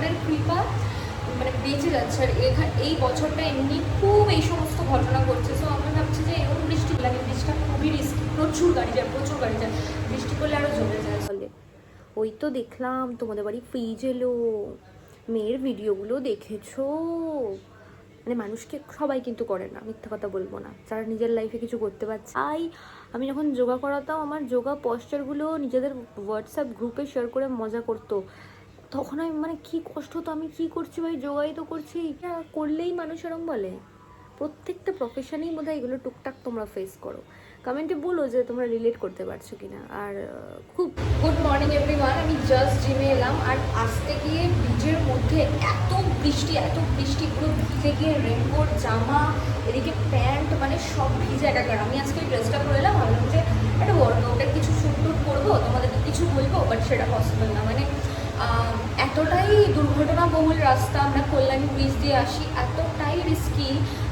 ঈশ্বরের কৃপা মানে বেঁচে যাচ্ছে। আর এখানে এই বছরটা এমনি খুব এই সমস্ত ঘটনা ঘটছে। সো আমরা ভাবছি যে এরকম বৃষ্টি লাগে, বৃষ্টিটা খুবই রিস্কি প্রচুর গাড়ি যায়, প্রচুর গাড়ি যায়। বৃষ্টি করলে আরও জমে যায়। বলে ওই তো দেখলাম, তোমাদের বাড়ি ফ্রিজ এলো। মেয়ের ভিডিওগুলো দেখেছ? মানে মানুষকে সবাই কিন্তু করে না, মিথ্যা কথা বলব না। যারা নিজের লাইফে কিছু করতে পারছে। আই আমি যখন যোগা করাতাম, আমার যোগা পশ্চারগুলো নিজেদের হোয়াটসঅ্যাপ গ্রুপে শেয়ার করে মজা করতো। তখন আমি মানে কি কষ্ট তো আমি কি করছি ভাই? যোগাই তো করছি। করলেই মানুষ এরম বলে। প্রত্যেকটা প্রফেশনেই বোধহয় এগুলো টুকটাক তোমরা ফেস করো। কমেন্টে বলো যে তোমরা রিলেট করতে পারছ কিনা। আর খুব গুড মর্নিং এভরিওয়ান আমি জাস্ট জিমে এলাম আর আসতে গিয়ে ব্রিজের মধ্যে এত বৃষ্টি এত বৃষ্টি, পুরো ভিজে গিয়ে রেনকোট জামা, এদিকে প্যান্ট মানে সব ভিজে একাকার। আমি আজকে ড্রেসটা পরে এলাম, ভাবলাম যে একটা ওয়ার্কআউটের কিছু শ্যুট টুট করব, তোমাদেরকে কিছু বলব বাট সেটা পসিবল না। মানে এতটাই দুর্ঘটনাবহুল রাস্তা আমরা কল্যাণী ব্রিজ দিয়ে আসি, এতটাই রিস্কি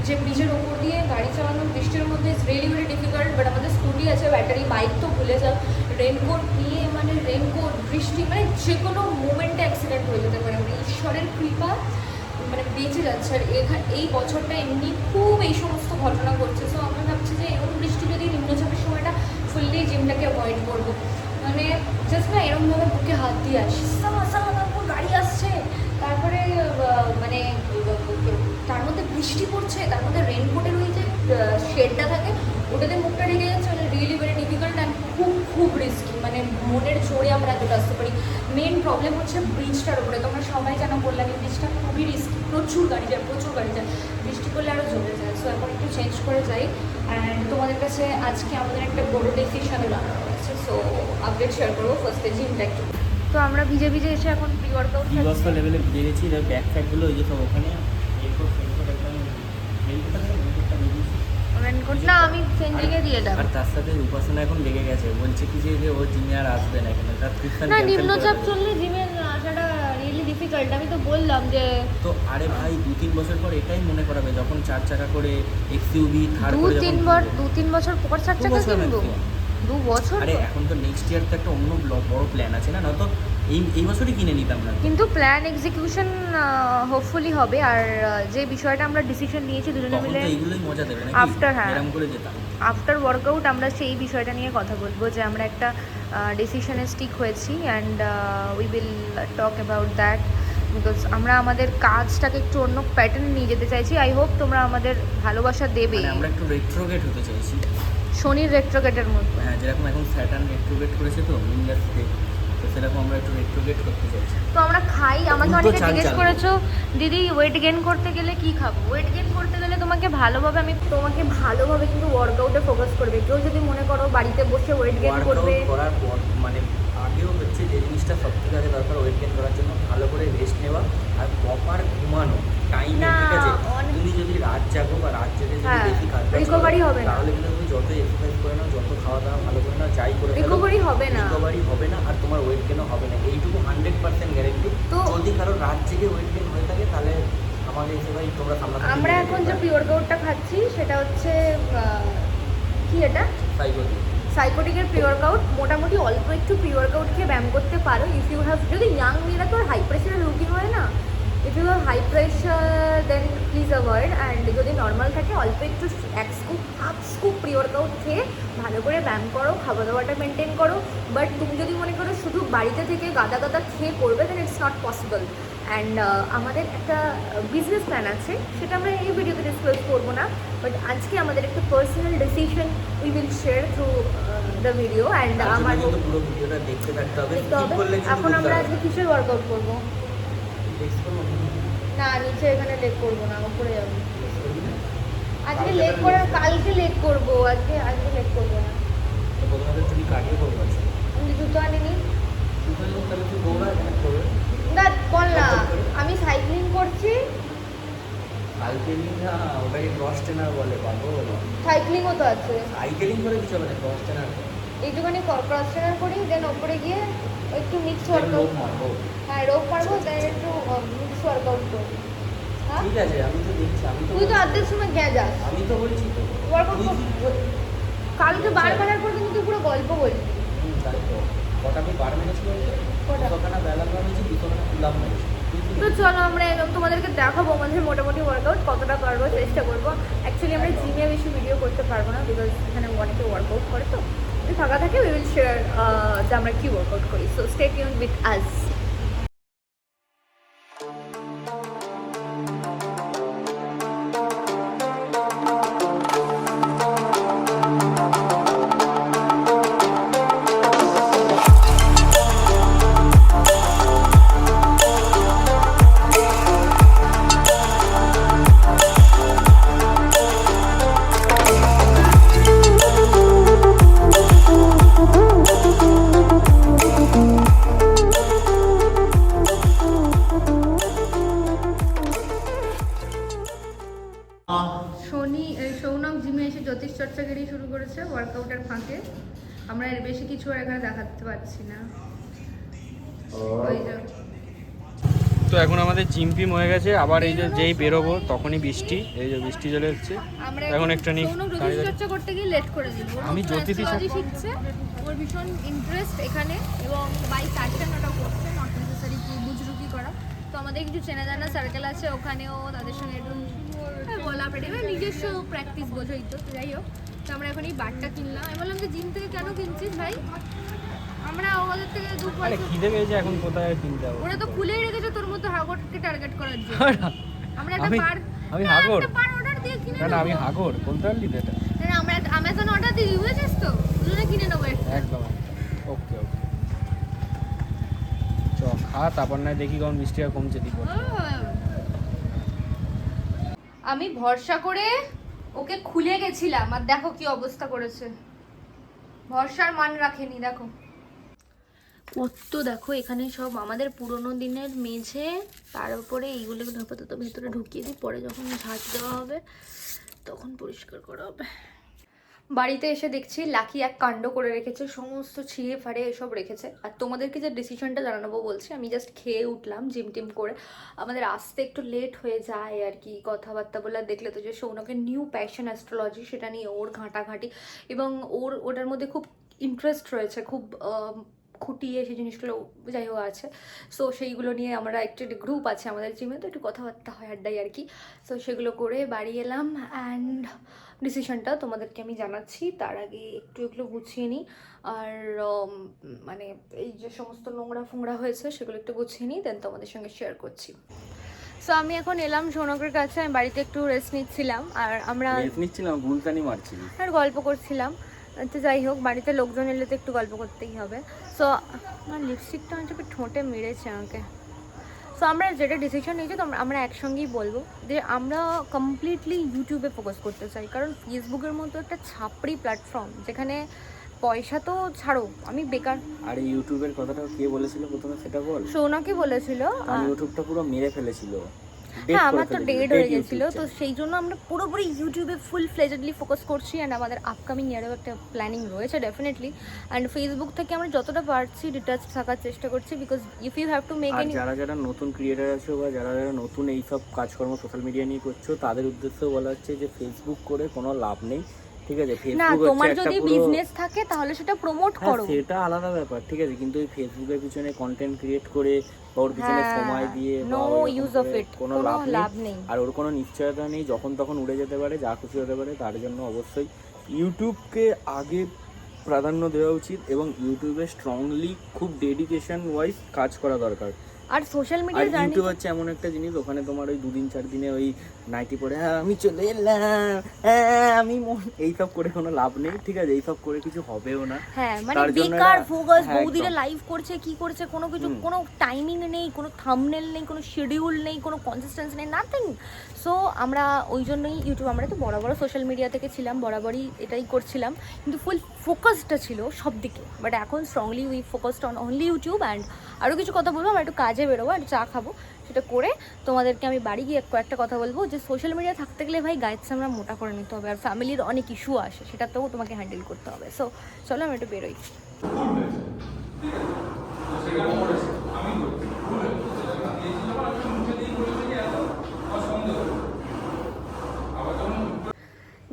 যে ব্রিজের ওপর দিয়ে গাড়ি চালানো বৃষ্টির মধ্যে is really very difficult but আমাদের স্কুটি আছে ব্যাটারি বাইক তো ভুলে যাও। রেনকোট নিয়ে মানে রেনকোট বৃষ্টি মানে যে কোনো মুমেন্টে অ্যাক্সিডেন্ট হয়ে যেতে পারে। মানে ঈশ্বরের কৃপা মানে বেঁচে যাচ্ছে। আর এখানে এই বছরটা এমনি খুব এই সমস্ত ঘটনা ঘটছে। সো আমরা ভাবছি যে এরকম বৃষ্টি যদি নিম্নচাপের সময়টা ফুললি জিমটাকে অ্যাভয়েড করব। মানে জাস্ট না এরকমভাবে বুকে হাত দিয়ে আসি সামা সামা তারপর গাড়ি আসছে তারপরে আহ, মানে তার মধ্যে বৃষ্টি পড়ছে, তার মধ্যে রেনকোটের ওই যে শেডটা থাকে, ওটাতে মুখটা ঢেকে যাচ্ছে মানে রিয়েলি ভেরি ডিফিকাল্ট অ্যান্ড খুব খুব রিস্কি মানে মনের জোরে আমরা এতটা আসতে পারি। মেন প্রবলেম হচ্ছে ব্রিজটার উপরে, তোমরা সবাই যেন বললাম এই ব্রিজটা খুবই রিস্কি প্রচুর গাড়ি যায়, প্রচুর গাড়ি যায়। বৃষ্টি করলে আরও জমে যায় সো এখন একটু চেঞ্জ করে যাই। অ্যান্ড তোমাদের কাছে আজকে আমাদের একটা বড় ডিসিশন জানানো রয়েছে সো আপডেট শেয়ার করব ফার্স্টে জিমটা একটু। তো আমরা ভিজে ভিজে এসে এখন প্রি ওয়ার্কআউট বিভস্ত লেভেলে ভিজে গেছি এবার ব্যাক ফ্যাকগুলো ওই যে সব ওখানে না আমি চেঞ্জিংয়ে দিয়ে দেবো। আর তার সাথে উপাসনা এখন লেগে গেছে বলছে কি যে যে ও জিমে আর আসবে না এখানে তার প্রিফার না নিম্নচাপ চললে জিমে আসাটা রিয়েলি ডিফিকাল্ট আমি তো বললাম যে তো আরে ভাই দু তিন বছর পর এটাই মনে করাবে যখন চার চাকা করে এক্সইউভি থার দু তিন। দু বছর পর চার চাকা কিনবো। দু বছর আরে এখন তো নেক্সট ইয়ার তো একটা অন্য বড় প্ল্যান আছে না? নয়তো এই এই বছরই কিনে নিতাম না কিন্তু প্ল্যান এক্সিকিউশন হোপফুলি হবে। আর যে বিষয়টা আমরা ডিসিশন নিয়েছি দুজনে মিলে এইগুলোই মজা দেবে না After, হ্যাঁ। এরকম করে যেতাম। আফটার ওয়ার্কআউট আমরা সেই বিষয়টা নিয়ে কথা বলব যে আমরা একটা ডিসিশনে স্টিক হয়েছি। And we will talk about that because আমরা আমাদের কাজটাকে একটু অন্য প্যাটার্ন নিয়ে যেতে চাইছি। আই হোপ তোমরা আমাদের ভালোবাসা দেবে মানে আমরা একটু রেট্রোগেট হতে চাইছি। শনির রেট্রোগেটের মতো হ্যাঁ যেরকম এখন স্যাটার্ন রেট্রোগেট করেছে তো ইন্ডাস্ট্রি তো সেরকম আমরা একটু রেট্রোগেট করতে চাইছি। তো আমরা খাই। আমাকে অনেকে জিজ্ঞেস করেছ দিদি ওয়েট গেন করতে গেলে কি খাব? ওয়েট গেন করতে গেলে তোমাকে ভালোভাবে আমি তোমাকে ভালোভাবে কিন্তু ওয়ার্কআউটে ফোকাস করবে। কেউ যদি মনে করো বাড়িতে বসে ওয়েট গেন করবে করার পর মানে আগেও হচ্ছে যে জিনিসটা সব থেকে আগে দরকার ওয়েট গেন করার জন্য ভালো করে রেস্ট নেওয়া আর প্রপার ঘুমানো। টাইমে না, ঠিক আছে? তুমি যদি রাত জাগো বা রাত জেগে যদি হ্যাঁ, বেশি কাজ তাহলে কিন্তু তুমি যত এক্সারসাইজ করে নাও যত খাওয়া দাওয়া ভালো করে নাও যাই করে রিকভারি হবে না। রিকভারি হবে না আর তোমার ওয়েট গেনও হবে না। এইটুকু হান্ড্রেড পার্সেন্ট গ্যারেন্টি তো- যদি কারও রাত জেগে ওয়েট গেন হয়ে থাকে তাহলে আমাকে এসে ভাই তোমরা সামনা আমরা এখন যে প্রি ওয়ার্কআউটটা খাচ্ছি সেটা হচ্ছে কি এটা? সাইকোটিকের প্রি ওয়ার্কআউট মোটামুটি অল্প একটু প্রি ওয়ার্কআউট খেয়ে ব্যায়াম করতে পারো। ইফ ইউ হ্যাভ যদি ইয়াং মেয়েরা তো হাই প্রেশারের রুগী হয় না if you have high pressure then please avoid and যদি নর্মাল থাকে অল্প একটু এক scoop half scoop pre workout খেয়ে ভালো করে ব্যায়াম করো খাওয়া দাওয়াটা মেনটেন করো। বাট তুমি যদি মনে করো শুধু বাড়িতে থেকে গাদা গাদা খেয়ে করবে then it's not possible and আমাদের একটা বিজনেস প্ল্যান আছে সেটা আমরা এই ভিডিওতে ডিসকাস করব না। বাট আজকে আমাদের একটা personal decision we will share through the video and আমার দেখতে হবে। এখন আমরা আজকে কিসের ওয়ার্কআউট করব? না। করব? নিচে এখানে লেগ করব না উপরে যাব। করবি? আজকে কালকে লেগ করার কালকে লেগ করব আজকে আজকে লেগ করব না। তুমি কাটিয়ে করব আমি জুতো আনিনি। করবে না বল না। আমি সাইক্লিং করছি। সাইকেলিং না ওটাকে ক্রস ট্রেনার বলে পাবো সাইক্লিংও তো আছে। সাইকেলিং করে কিছু হবে না ক্রস ট্রেনার এইটুখানি ক্রস ট্রেনার করি দেন ওপরে গিয়ে একটু মিক্স লোক হ্যাঁ রোগ পারব দেন একটু মিক্স ওয়ার্কআউট করব। ঠিক আছে আমি তো দেখছি আমি তো তুই তো অর্ধেক সময় গে যাস আমি তো বলছি তো। ওয়ার্কআউট কালকে বার মারার পর কিন্তু তুই পুরো গল্প তো। কটা আমি বার মেরেছি বলতে? দুশোখানা বেলা মেরেছি দুশোখানা কুলাম মেরেছি। তো চলো আমরা তোমাদেরকে দেখাবো আমাদের মোটামুটি ওয়ার্কআউট কতটা পারব চেষ্টা করব। অ্যাকচুয়ালি আমরা জিমে বেশি ভিডিও করতে পারব না বিকজ এখানে অনেকে ওয়ার্কআউট করে তো। ফাঁকা থাকে উই উইল শেয়ার যে আমরা কি ওয়ার্কআউট করি। So stay tune with us কিছু আর এখানে দেখাতে পারছি না। তো এখন আমাদের জিম পিম হয়ে গেছে আবার এই যে যেই বেরোবো তখনই বৃষ্টি এই যে বৃষ্টি চলে যাচ্ছে আমরা এখন একটা দাঁড়িয়ে চর্চা করতে গিয়ে লেট করে দিল আমি জ্যোতিষী শিখছে। ওর ভীষণ ইন্টারেস্ট এখানে এবং বাই প্যাশন ওটা করছে নট নেসেসারি কি বুজরুকি করা। তো আমাদের কিছু চেনা জানা সার্কেল আছে ওখানেও তাদের সঙ্গে একটু হ্যাঁ, বলা পেটে নিজস্ব প্র্যাকটিস বোঝোই তো যাই হোক। তো আমরা এখন এই বারটা কিনলাম। আমি বললাম যে জিম থেকে কেন কিনছিস ভাই? আমরা ওদের থেকে দু পয়সা খিদে পেয়েছে এখন কোথায় আর কিনতে যাব? ওরা তো খুলেই রেখেছে তোর মতো হাগরকে টার্গেট করার জন্য। আমরা একটা পার আমি হাগর? পার অর্ডার দিয়ে কিনে না না আমি হাগর। বলতে পারলি তো এটা। না, আমরা অ্যামাজন অর্ডার দিই বুঝেছিস তো? দুজনে কিনে নেব একদম ওকে ওকে। চ খা তারপর না দেখি কখন মিষ্টিটা কমছে দিব। আমি ভরসা করে ওকে খুলে গেছিলাম, আর দেখো কি অবস্থা করেছে। ভরসার মান রাখেনি, দেখো। কত দেখো, এখানে সব আমাদের পুরোনো দিনের মেঝে, তার উপরে এইগুলো আপাতত ভেতরে ঢুকিয়ে দিই, পরে যখন ঝাঁট দেওয়া হবে, তখন পরিষ্কার করা হবে। বাড়িতে এসে দেখছি লাকি এক কাণ্ড করে রেখেছে, সমস্ত ছিঁড়ে ফাড়ে এসব রেখেছে। আর তোমাদেরকে যে ডিসিশনটা জানাব বলছি, আমি জাস্ট খেয়ে উঠলাম জিম টিম করে। আমাদের আসতে একটু লেট হয়ে যায় আর কি, কথাবার্তা বলে। দেখলে তো যে সৌনকের নিউ প্যাশন অ্যাস্ট্রোলজি সেটা নিয়ে ওর ঘাঁটাঘাঁটি। এবং ওর, ওটার মধ্যে খুব ইন্টারেস্ট রয়েছে, খুব খুঁটিয়ে সেই জিনিসগুলো যাই হোক আছে। সো সেইগুলো নিয়ে আমরা একটু গ্রুপ আছে আমাদের জিমে তো একটু কথাবার্তা হয় আড্ডাই আর কি। সো সেগুলো করে বাড়ি এলাম অ্যান্ড ডিসিশনটা তোমাদেরকে আমি জানাচ্ছি। তার আগে একটু এগুলো গুছিয়ে নিই। আর মানে এই যে সমস্ত নোংরা ফোংরা হয়েছে সেগুলো একটু গুছিয়ে নিই দেন তোমাদের সঙ্গে শেয়ার করছি। সো আমি এখন এলাম সৌনকের কাছে আমি বাড়িতে একটু রেস্ট নিচ্ছিলাম। আর আমরা নিচ্ছিলাম গুলতানি মারছি আর গল্প করছিলাম। তো যাই হোক বাড়িতে লোকজন এলে তো একটু গল্প করতেই হবে। সো আমার লিপস্টিকটা হচ্ছে ঠোঁটে মেরেছে আমাকে। সো আমরা যেটা ডিসিশন নিয়েছি তো আমরা- একসঙ্গেই বলব যে আমরা কমপ্লিটলি ইউটিউবে ফোকাস করতে চাই। কারণ ফেসবুকের মতো একটা ছাপড়ি প্ল্যাটফর্ম যেখানে পয়সা তো ছাড়ো আমি বেকার। আর ইউটিউবের কথাটা কে বলেছিল? প্রথমে সেটা বল। সৌনকে বলেছিল? ইউটিউবটা পুরো মেরে ফেলেছিল। হ্যাঁ আমার তো ডেড হয়ে গেছিল। তো সেই জন্য আমরা পুরোপুরি ইউটিউবে ফুল ফ্লেজেডলি ফোকাস করছি অ্যান্ড আমাদের আপকামিং ইয়ারেও একটা প্ল্যানিং রয়েছে ডেফিনেটলি অ্যান্ড ফেসবুক থেকে আমরা যতটা পারছি ডিটাচ থাকার চেষ্টা করছি because if you have to make any যারা যারা নতুন ক্রিয়েটার আছো বা যারা যারা নতুন এইসব কাজকর্ম সোশ্যাল মিডিয়া নিয়ে করছ তাদের উদ্দেশ্য বলা হচ্ছে যে ফেসবুক করে কোনো লাভ নেই। ঠিক আছে? না তোমার যদি বিজনেস থাকে তাহলে সেটা প্রমোট হ্যাঁ, করো। সেটা আলাদা ব্যাপার। ঠিক আছে? কিন্তু এই ফেসবুকের পিছনে কন্টেন্ট ক্রিয়েট করে বা ওর পিছনে হ্যাঁ, সময় দিয়ে নো ইউজ অফ ইট কোনো লাভ নেই। আর ওর কোনো নিশ্চয়তা নেই যখন তখন উড়ে যেতে পারে যা খুশি হতে পারে তার জন্য অবশ্যই ইউটিউবকে আগে প্রাধান্য দেওয়া উচিত এবং ইউটিউবে স্ট্রংলি খুব ডেডিকেশন ওয়াইজ কাজ করা দরকার। আর সোশ্যাল মিডিয়া জানি ইউটিউব হচ্ছে এমন একটা জিনিস ওখানে তোমার ওই দুদিন চার দিনে ওই নাইটি পরে হ্যাঁ আমি চলে এলাম হ্যাঁ আমি মন-" এইসব করে কোনো লাভ নেই ঠিক আছে? এইসব করে কিছু হবেও না। হ্যাঁ মানে বেকার ফোকাস হ্যাঁ, বৌদিরা লাইভ করছে কি করছে কোনো কিছু কোনো টাইমিং নেই কোনো থামনেল নেই কোনো শিডিউল নেই কোনো কনসিস্টেন্সি নেই নাথিং সো আমরা ওই জন্যই ইউটিউব আমরা তো বরাবর সোশ্যাল মিডিয়া থেকে ছিলাম বরাবরই এটাই করছিলাম। কিন্তু ফুল ফোকাসটা ছিল সব দিকে বাট এখন strongly we focused on only YouTube and আরও কিছু কথা বলব আমরা একটু কাজে বেরোবো একটু চা খাব। সেটা করে তোমাদেরকে আমি বাড়ি গিয়ে কয়েকটা কথা বলব যে সোশ্যাল মিডিয়া থাকতে গেলে ভাই গাইডস আমরা মোটা করে নিতে হবে আর ফ্যামিলির অনেক ইস্যু আসে, সেটাতেও তোমাকে হ্যান্ডেল করতে হবে। সো চলো আমি একটু বেরোই।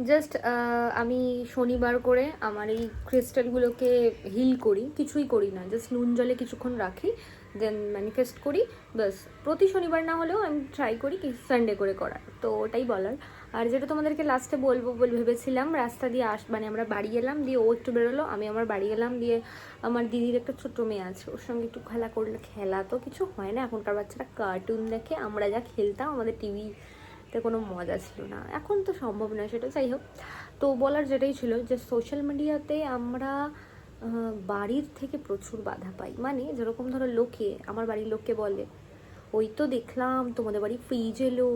জাস্ট আমি শনিবার করে আমার এই ক্রিস্টালগুলোকে হিল করি, কিছুই করি না জাস্ট নুন জলে কিছুক্ষণ রাখি। দেন ম্যানিফেস্ট করি। ব্যাস, প্রতি শনিবার না হলেও আমি ট্রাই করি কি সানডে করে করার। তো ওটাই বলার। আর যেটা তোমাদেরকে লাস্টে বলব বলে ভেবেছিলাম, রাস্তা দিয়ে আস মানে আমরা বাড়ি এলাম, দিয়ে ও একটু বেরোলো, আমি আমার বাড়ি এলাম, দিয়ে আমার দিদির একটা ছোট্ট মেয়ে আছে। ওর সঙ্গে একটু খেলা করলে খেলা তো কিছু হয় না, এখনকার বাচ্চারা কার্টুন দেখে আমরা যা খেলতাম, আমাদের টিভিতে কোনো মজা ছিল না। এখন তো সম্ভব নয় সেটা, যাই হোক। তো বলার যেটাই ছিল যে সোশ্যাল মিডিয়াতে আমরা বাড়ির থেকে প্রচুর বাধা পাই। মানে যেরকম ধরো লোকে, আমার বাড়ির লোককে বলে, ওই তো দেখলাম তোমাদের বাড়ি ফ্রিজ এলো,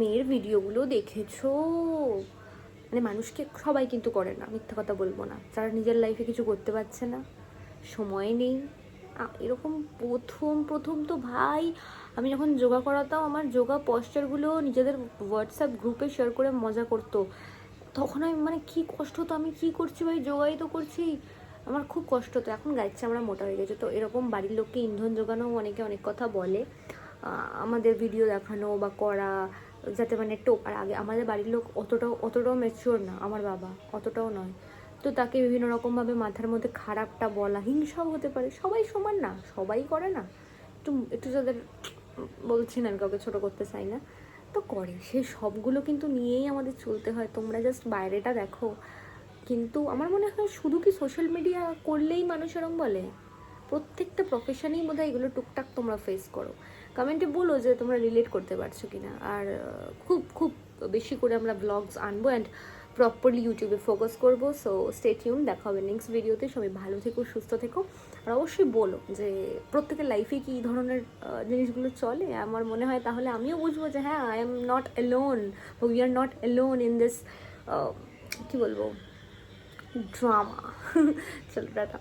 মেয়ের ভিডিওগুলো দেখেছ। মানে মানুষকে সবাই কিন্তু করে না, মিথ্যা কথা বলব না। যারা নিজের লাইফে কিছু করতে পারছে না, সময় নেই। এরকম প্রথম প্রথম তো ভাই, আমি যখন যোগা করাতাম, আমার যোগা পশ্চারগুলো নিজেদের হোয়াটসঅ্যাপ গ্রুপে শেয়ার করে মজা করতো। তখন আমি মানে কি কষ্ট তো আমি কি করছি ভাই? যোগাই তো করছি। আমার খুব কষ্ট তো। এখন গাইছে আমরা মোটা হয়ে গেছে। তো এরকম বাড়ির লোককে ইন্ধন যোগানো অনেকে অনেক কথা বলে। আমাদের ভিডিও দেখানো বা করা, যাতে মানে টোপ আর আগে আমাদের বাড়ির লোক অতটাও অতটাও ম্যাচিওর না, আমার বাবা। অতটাও নয়। তো তাকে বিভিন্ন রকমভাবে মাথার মধ্যে খারাপটা বলা, হিংসাও হতে পারে। সবাই সমান না, সবাই করে না। একটু একটু যাদের বলছি না, আমি কাউকে ছোটো করতে চাই না। তো করে। সে সবগুলো কিন্তু নিয়েই আমাদের চলতে হয়। তোমরা জাস্ট বাইরেটা দেখো। কিন্তু আমার মনে হয় শুধু কি সোশ্যাল মিডিয়া করলেই মানুষ এরম বলে? প্রত্যেকটা প্রফেশনেই বোধ হয় এগুলো টুকটাক তোমরা ফেস করো। কমেন্টে বলো যে তোমরা রিলেট করতে পারছ কি না আর খুব খুব বেশি করে আমরা ব্লগস আনব। অ্যান্ড প্রপারলি ইউটিউবে ফোকাস করব সো স্টে টিউন দেখা হবে নেক্সট ভিডিওতে সবাই ভালো থেকো, সুস্থ থেকো, আর অবশ্যই বলো যে প্রত্যেকের লাইফে কি ধরনের জিনিসগুলো চলে? আমার মনে হয় তাহলে আমিও বুঝব যে হ্যাঁ I am not alone we are not alone in this কী বলব ড্রামা চলো, টাটা।